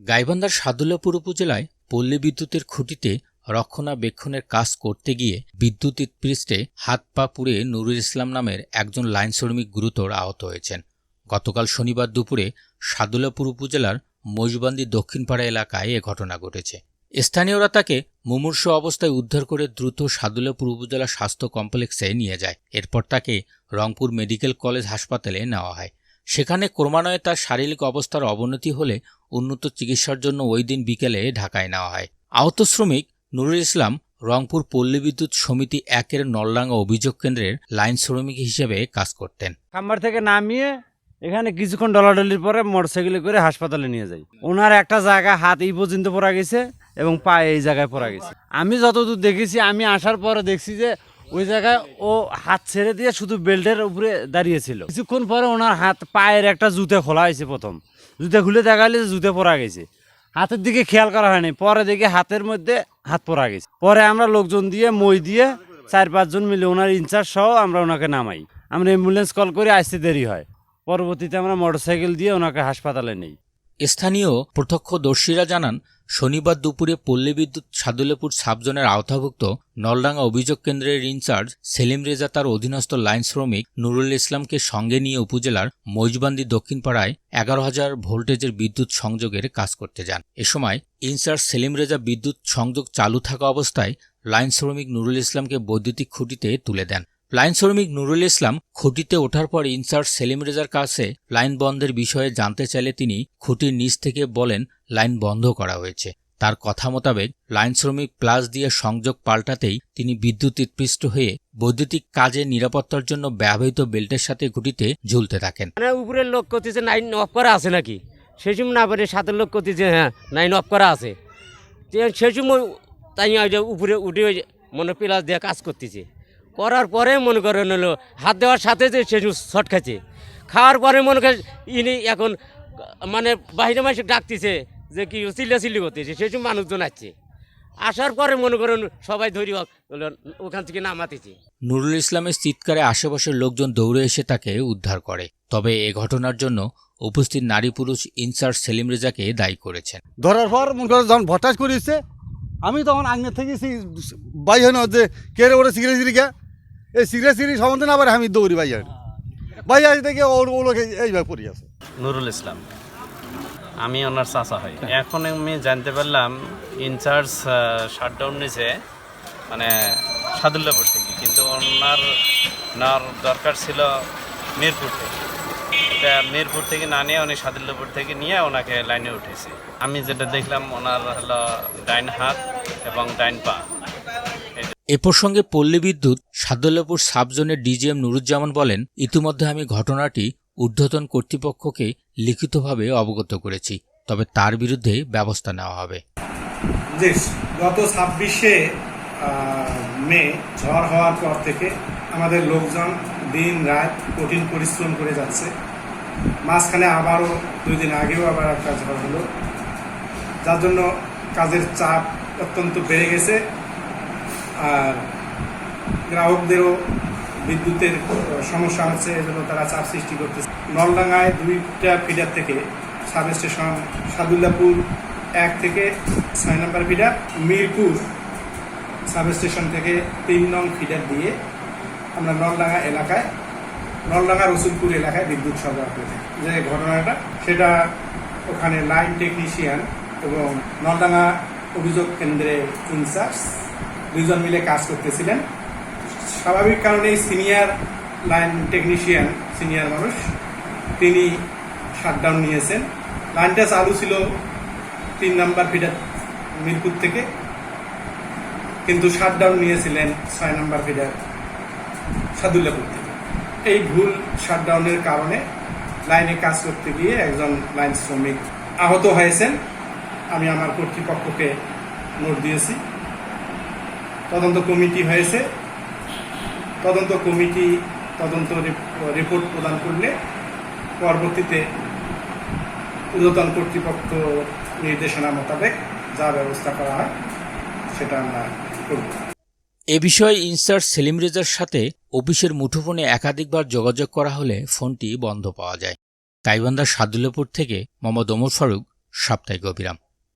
গাইবান্ধার সাদুল্লাপুর উপজেলায় পল্লী বিদ্যুতের খুঁটিতে রক্ষণাবেক্ষণের কাজ করতে গিয়ে বিদ্যুৎ পৃষ্ঠে হাত পা পুড়ে নুরুল ইসলাম নামের একজন লাইন শ্রমিক গুরুতর আহত হয়েছেন। গতকাল শনিবার দুপুরে সাদুল্লাপুর উপজেলার মজবান্দি দক্ষিণপাড়া এলাকায় এ ঘটনা ঘটেছে। স্থানীয়রা তাকে মুমূর্ষ অবস্থায় উদ্ধার করে দ্রুত সাদুল্লাপুর উপজেলা স্বাস্থ্য কমপ্লেক্সে নিয়ে যায়। এরপর তাকে রংপুর মেডিকেল কলেজ হাসপাতালে নেওয়া হয়। সেখানে ক্রমান্বয়ে তার শারীরিক অবস্থার অবনতি হলে উন্নত চিকিৎসার জন্য ওই দিন বিকেলে ঢাকায় নেওয়া হয়। আহত শ্রমিক নুরুল ইসলাম রংপুর পল্লী বিদ্যুৎ সমিতি একের নলডাঙ্গা অভিযোগ কেন্দ্রের লাইন শ্রমিক হিসেবে কাজ করতেন। খাম্বার থেকে নামিয়ে এখানে কিছুক্ষণ ডলাডলির পরে মোটরসাইকেলে করে হাসপাতালে নিয়ে যাই। ওনার একটা জায়গা হাত এই পর্যন্ত পড়া গেছে এবং পায়ে এই জায়গায় পড়া গেছে। আমি যতদূর দেখেছি, আমি আসার পরে দেখছি যে ওই জায়গায় ও হাত ছেড়ে দিয়ে শুধু বেল্টের উপরে দাঁড়িয়েছিল। কিছুক্ষণ পরে ওনার হাত পায়ের একটা জুতে খোলা হয়েছে প্রথম। জুতে খুলে দেখা গেলে জুতে পরা গেছে। হাতের দিকে খেয়াল করা হয়নি। পরে দেখে হাতের মধ্যে হাত পরা গেছে। পরে আমরা লোকজন দিয়ে, মই দিয়ে চার পাঁচজন মিলে ওনার ইনচার্জ সহ আমরা ওনাকে নামাই। আমরা অ্যাম্বুলেন্স কল করে আসতে দেরি হয়। পরবর্তীতে আমরা মোটরসাইকেল দিয়ে ওনাকে হাসপাতালে নেই। স্থানীয় প্রত্যক্ষদর্শীরা জানান শনিবার দুপুরে পল্লী বিদ্যুৎ সাদুল্লাপুর সাবজোনের আওতাভুক্ত নলডাঙ্গা অভিযোগ কেন্দ্রের ইনচার্জ সেলিম রেজা তার অধীনস্থ লাইন শ্রমিক নুরুল ইসলামকে সঙ্গে নিয়ে উপজেলার মৈজবান্দি দক্ষিণপাড়ায় এগারো হাজার ভোল্টেজের বিদ্যুৎ সংযোগের কাজ করতে যান। এ সময় ইনচার্জ সেলিম রেজা বিদ্যুৎ সংযোগ চালু থাকা অবস্থায় লাইন শ্রমিক নুরুল ইসলামকে বৈদ্যুতিক খুঁটিতে তুলে দেন। লাইন শ্রমিক নুরুল ইসলাম খুঁটিতে ওঠার পর ইনচার্জ সেলিম রেজার কাছে লাইন বন্ধের বিষয়ে জানতে চাইলে তিনি খুঁটির নিচ থেকে বলেন, লাইন বন্ধ করা হয়েছে। তার কথা মোতাবেক লাইন শ্রমিক প্লাস দিয়ে সংযোগ পাল্টাতেই তিনি বিদ্যুৎ উৎপৃষ্ট হয়ে বৈদ্যুতিক কাজে নিরাপত্তার জন্য ব্যবহৃত বেল্টের সাথে খুঁটিতে ঝুলতে থাকেন। উপরের লোক করতেছে নাইন অফ করা আছে নাকি? সেই সময় না পারে সাতের লোক করতেছে হ্যাঁ নাইন অফ করা আছে। সেই সময় তাই উপরে উঠে মনে প্লাস দিয়ে কাজ করতেছে। করার পরে মনে করেন হলো হাত দেওয়ার সাথে যে সে শর্ট খাচ্ছে। খাওয়ার পরে মনে করে ইনি এখন মানে বাইরে মাসে ডাকতেছে যে কি চিল্লা চিল্লি করতেছে সেই সময় মানুষজন আসছে। আসার পরে মনে করেন সবাই ধরি ওখান থেকে নামাতেছে। নুরুল ইসলামের চিৎকারে আশেপাশের লোকজন দৌড়ে এসে তাকে উদ্ধার করে। তবে এ ঘটনার জন্য উপস্থিত নারী পুরুষ ইনচার্জ সেলিম রেজাকে দায়ী করেছেন। ধরার পর মনে করো যখন ভটাস করেছে আমি তখন আগ্নের থেকে সেই বাই হয় না যে কে ওরা সিগারেট সিরি কে? এই সিগারেট সিরি সম্বন্ধে আবার আমি দৌড়ি বাই হয় বাই আসে থেকে ওর ওগুলোকে এইভাবে পড়ে আছে। নুরুল ইসলাম। আমি ওনার চাচা হই এখন আমি জানতে পারলাম ইনচার্জ শাটডাউন নিছে মানে সাদুল্লাপুর থেকে। কিন্তু ওনার নেওয়ার দরকার ছিল মিরপুর থেকে। এটা মিরপুর থেকে না নিয়ে উনি সাদুল্লাপুর থেকে নিয়ে ওনাকে লাইনে উঠেছে। আমি যেটা দেখলাম, ওনার হলো ডাইন হাত এবং ডাইন পা। এ প্রসঙ্গে পল্লী বিদ্যুৎ সাদুল্লাপুর সাবজোনের ডিজিএম নুরুজ্জামান বলেন, ইতিমধ্যে আমি ঘটনাটি ঊর্ধ্বতন কর্তৃপক্ষকে লিখিতভাবে অবগত করেছি, তবে তার বিরুদ্ধে ব্যবস্থা নেওয়া হবে। গত ছাব্বিশে মে ঝড় হওয়ার পর থেকে আমাদের লোকজন দিন রাত কঠিন পরিশ্রম করে যাচ্ছে। মাঝখানে আবারও দুই দিন আগেও আবার একটা ঝড় হলো। যার জন্য কাজের চাপ অত্যন্ত বেড়ে গেছে। আর গ্রাহকদেরও বিদ্যুতের সমস্যা হচ্ছে, এজন্য তারা চাপ সৃষ্টি করতেছে। নলডাঙ্গায় দুইটা ফিডার থেকে সাব স্টেশন সাদুল্লাপুর এক থেকে ছয় নম্বর ফিডার মিরপুর সাব স্টেশন থেকে তিন নং ফিডার দিয়ে আমরা নলডাঙ্গা এলাকায়, নলডাঙ্গা রসুলপুর এলাকায় বিদ্যুৎ সরবরাহ করে থাকি। যে ঘটনাটা, সেটা ওখানে লাইন টেকনিশিয়ান এবং নলডাঙ্গা অভিযোগ কেন্দ্রে ইনচার্জ দুইজন মিলে কাজ করতেছিলেন। স্বাভাবিক কারণেই সিনিয়র লাইন টেকনিশিয়ান সিনিয়র মানুষ, তিনি শাটডাউন নিয়েছেন। লাইনটা চালু ছিল তিন নাম্বার ফিডার মিরপুর থেকে, কিন্তু শাটডাউন নিয়েছিলেন ছয় নাম্বার ফিডার সাদুল্লাপুর থেকে। এই ভুল শাটডাউনের কারণে লাইনে কাজ করতে গিয়ে একজন লাইন শ্রমিক আহত হয়েছেন। আমি আমার কর্তৃপক্ষকে নোট দিয়েছি। তদন্ত কমিটি হয়েছে। তদন্ত কমিটি তদন্ত রিপোর্ট প্রদান করলে পরবর্তীতে ঊর্ধ্বতন কর্তৃপক্ষ নির্দেশনা মোতাবেক যা ব্যবস্থা করা হয়, সেটা আমরা করব। এ বিষয়ে ইনচার্জ সেলিম রেজার সাথে অফিসের মুঠোফোনে একাধিকবার যোগাযোগ করা হলে ফোনটি বন্ধ পাওয়া যায়। গাইবান্ধার সাদুল্লাপুর থেকে মোহাম্মদ ওমর ফারুক, সাপ্তাহিক অবিরাম